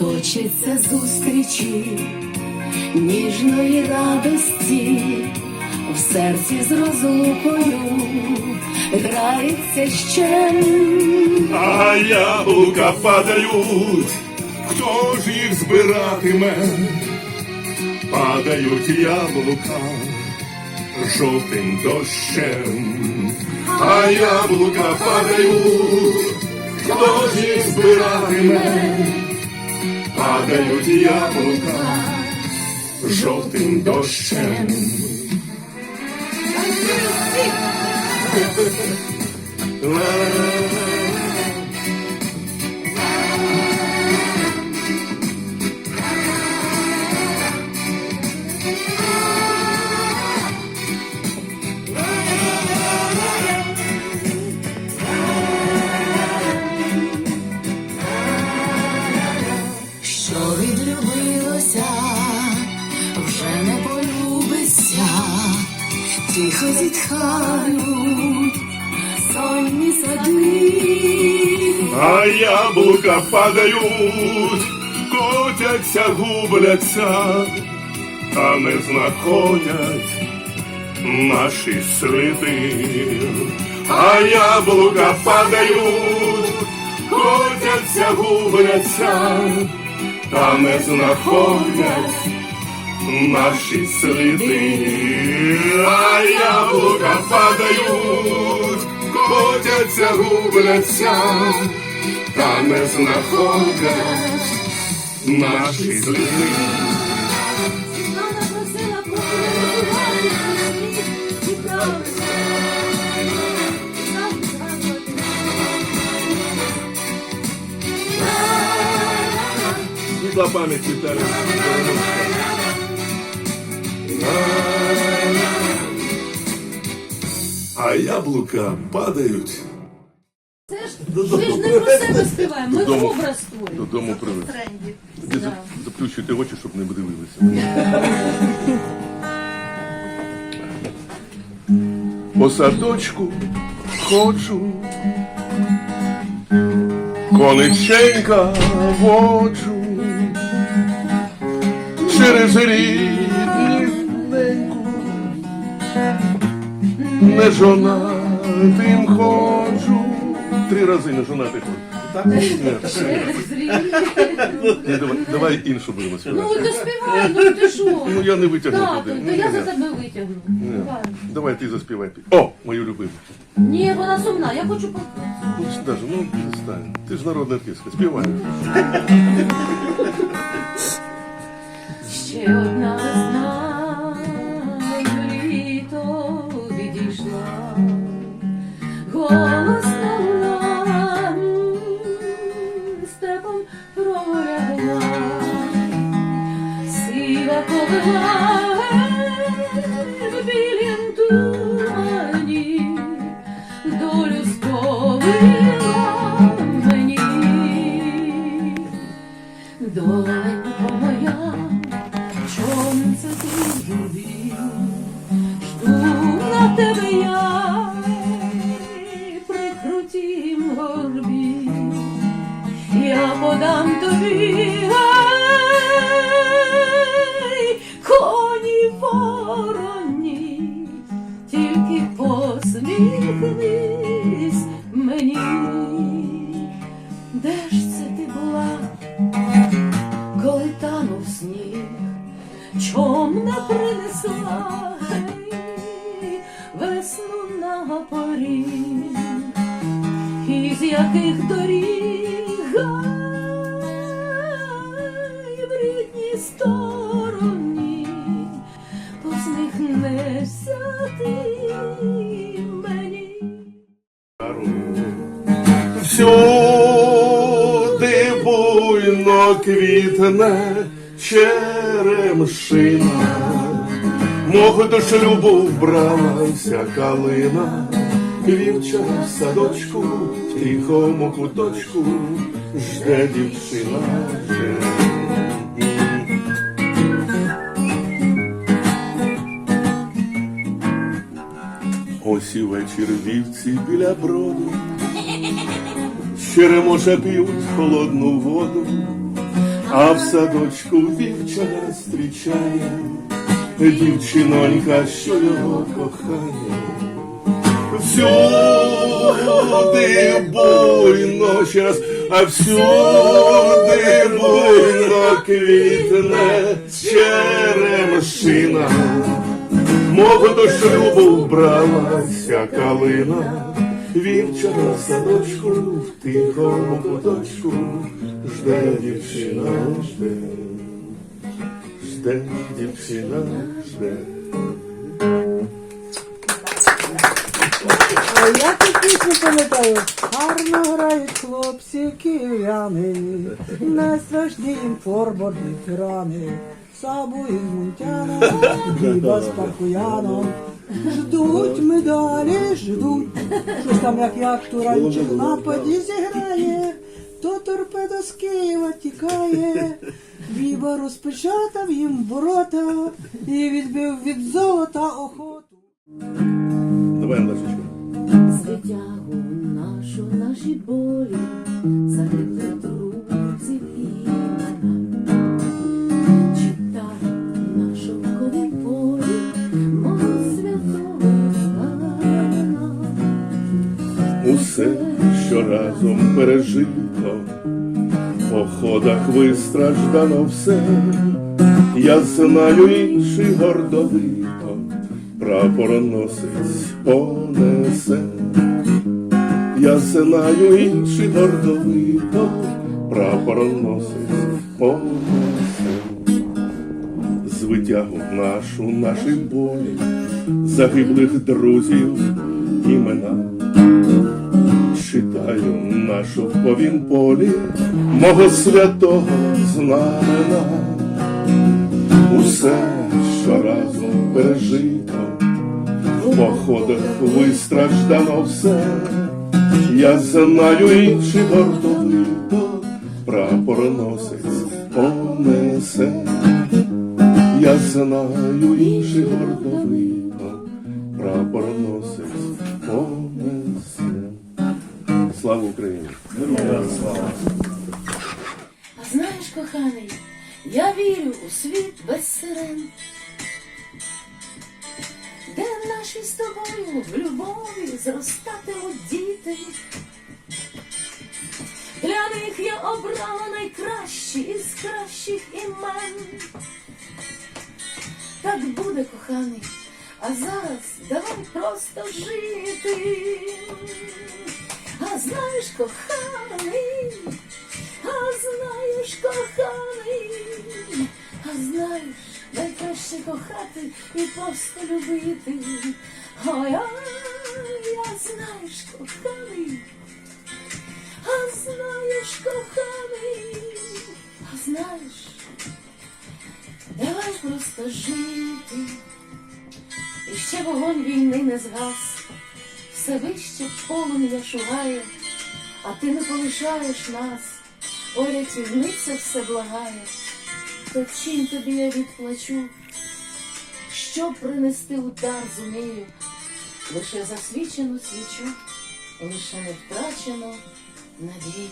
Хочеться зустрічі, ніжної радості, в серці з розлукою грається ще. А яблука падають, хто ж їх збиратиме? Падають яблука жовтим дощем, а яблука падають, хто ж їх збиратиме? Падають яблука жовтим дощем. Що тихо зітхають сонні сади. А яблука падають, котяться, губляться, а не знаходять наші сліди. А яблука падають, котяться, губляться, а не знаходять наші сліди. А яблука падають, котяться, губляться, та не знаходять наші сліди. Світла пам'ять Віталій. А яблука падають. Це ж ми ж не про себе співаємо, ми Додому. образ створюємо. Додому привез. Тренді. За- заплющуйте очі, щоб не дивилися. По садочку ходжу, кониченька воджу, через рідненьку, не жонатим ходжу. Три рази не жонатий ходжу. Давай, іншу будемо співати. Ну ти співай, ну ти що? Ну я не витягну Так, туди. то Ну, я ні, за ні. тебе витягну. Давай. Давай ти заспівай. О, мою любиму. Ні, вона сумна, я хочу послухати. Ну, ж даже, ну, перестань. Ти ж народна артистка, співай. Ще одна тебе я при крутім горбі. Я подам тобі ай, коні тільки посміхнись із яких доріг гай, в рідній стороні посміхнешся ти мені. Всюди буйно квітне черемшина, мого до шлюбу вбралася калина, вівчара в садочку, в тихому куточку, жде дівчина. Ось і вечір вівці біля броду, Черемоша п'ють холодну воду, А в садочку вівчара зустрічає дівчинонька, що його кохає. Всюди буйно ще раз, а всюди буйно квітне черемшина. Мов до шлюбу вбралася калина, вівчара в садочку в тихому куточку жде дівчина, жде, жде дівчина, жде. А я ту пісню пам'ятаю. Гарно грають хлопці страшні їм форборди тирани. Сабу із мунтяна, діба з паркуяном. Ждуть медалі, ждуть. Щось там як як туранчик в нападі зіграє, то торпеда з Києва тікає. Біба розпечатав їм ворота і відбив від золота охоту. Давай, наші болі, загибли друзів імена. Читай нашу кові полі, мого святого знамена. Усе, що разом пережито, в походах вистраждано все, я знаю інший гордовито, прапороносець понесе. Я знаю інший гордовито, прапороносець понесе. Звитягу нашу, наші болі, загиблих друзів імена читаю нашу в повім полі мого святого знамена. Усе, що разом пережито, в походах вистраждано все. Я знаю інший гордовито, прапороносець понесе. Я знаю інший гордовито, прапороносець понесе. Слава Україні! слава! А знаєш, коханий, я вірю у світ без сирен, де наші з тобою в любові зростатимуть діти. Для них я обрала найкращі із кращих імен. Так буде, коханий, а зараз давай просто жити. А знаєш, коханий, а знаєш, коханий, а знаєш, найкраще кохати і просто любити. А я, я знаєш, коханий, а знаєш, коханий, а знаєш, давай просто жити. І ще вогонь війни не згас, все вище полум'я шугає, а ти не полишаєш нас, Ой, рятівниця все благає, то чим тобі я відплачу, що принести удар зумію, лише засвічену свічу, лише не втрачену надію.